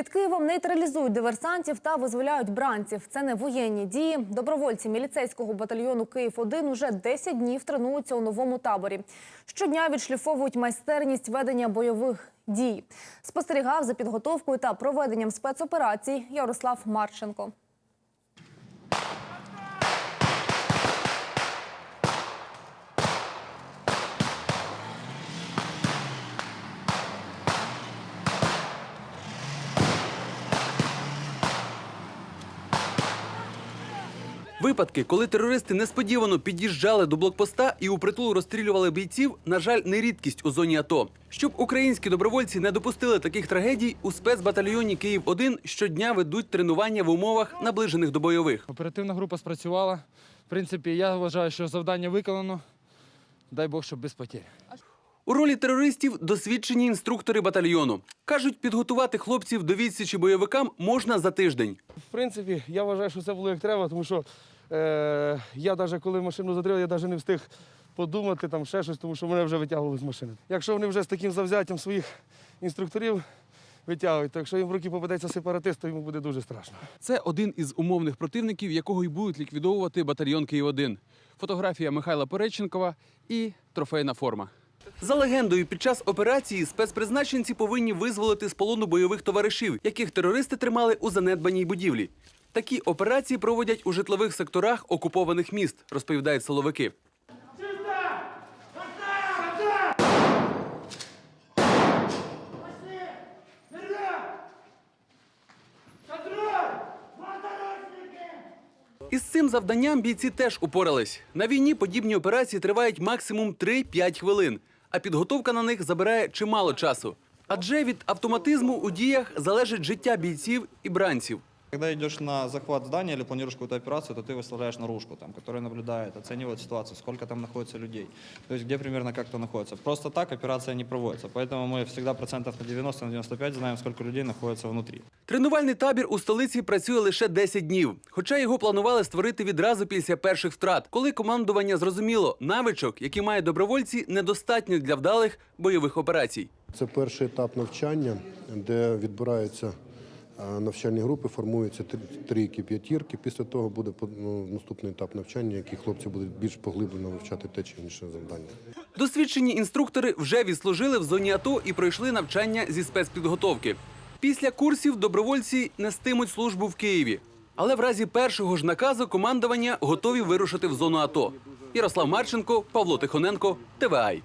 Під Києвом нейтралізують диверсантів та визволяють бранців. Це не воєнні дії. Добровольці міліцейського батальйону Київ 1 уже 10 днів тренуються у новому таборі. Щодня відшліфовують майстерність ведення бойових дій. Спостерігав за підготовкою та проведенням спецоперацій Ярослав Марченко. Випадки, коли терористи несподівано під'їжджали до блокпоста і у притул розстрілювали бійців, на жаль, не рідкість у зоні АТО. Щоб українські добровольці не допустили таких трагедій, у спецбатальйоні Київ 1 щодня ведуть тренування в умовах, наближених до бойових. Оперативна група спрацювала. В принципі, я вважаю, що завдання виконано. Дай Бог, щоб без потерь. У ролі терористів досвідчені інструктори батальйону кажуть, підготувати хлопців до відсічі бойовикам можна за тиждень. В принципі, я вважаю, що це було як треба, тому що е, я навіть коли машину затримав, я навіть не встиг подумати там ще щось, тому що мене вже витягували з машини. Якщо вони вже з таким завзяттям своїх інструкторів витягують, то якщо їм в руки попадеться сепаратист, то йому буде дуже страшно. Це один із умовних противників, якого й будуть ліквідовувати батальйон Київ 1 Фотографія Михайла Пореченкова і трофейна форма. За легендою, під час операції спецпризначенці повинні визволити з полону бойових товаришів, яких терористи тримали у занедбаній будівлі. Такі операції проводять у житлових секторах окупованих міст, розповідають силовики. Із цим завданням бійці теж упорались. На війні подібні операції тривають максимум 3-5 хвилин, а підготовка на них забирає чимало часу. Адже від автоматизму у діях залежить життя бійців і бранців. Когда идешь на захват здания или планируешь какую-то операцию, то ты выставляешь наружку, там, которая наблюдает, оценивает ситуацию, сколько там находится людей, то есть где примерно как-то находится. Просто так операция не проводится, поэтому мы всегда процентов на 90 на 95 знаем, сколько людей находится внутри. Тренувальний табір у столиці працює лише 10 днів, хоча його планували створити відразу після перших втрат, коли командування зрозуміло, навичок, які мають добровольці, недостатньо для вдалих бойових операцій. Це перший етап навчання, де відбираються е, навчальні групи, формуються трійки, п'ятірки. Після того буде ну, наступний етап навчання, який хлопці будуть більш поглиблено вивчати те чи інше завдання. Досвідчені інструктори вже відслужили в зоні АТО і пройшли навчання зі спецпідготовки. Після курсів добровольці нестимуть службу в Києві. Але в разі першого ж наказу командування готові вирушити в зону АТО. Ярослав Марченко, Павло Тихоненко, ТВАЙ.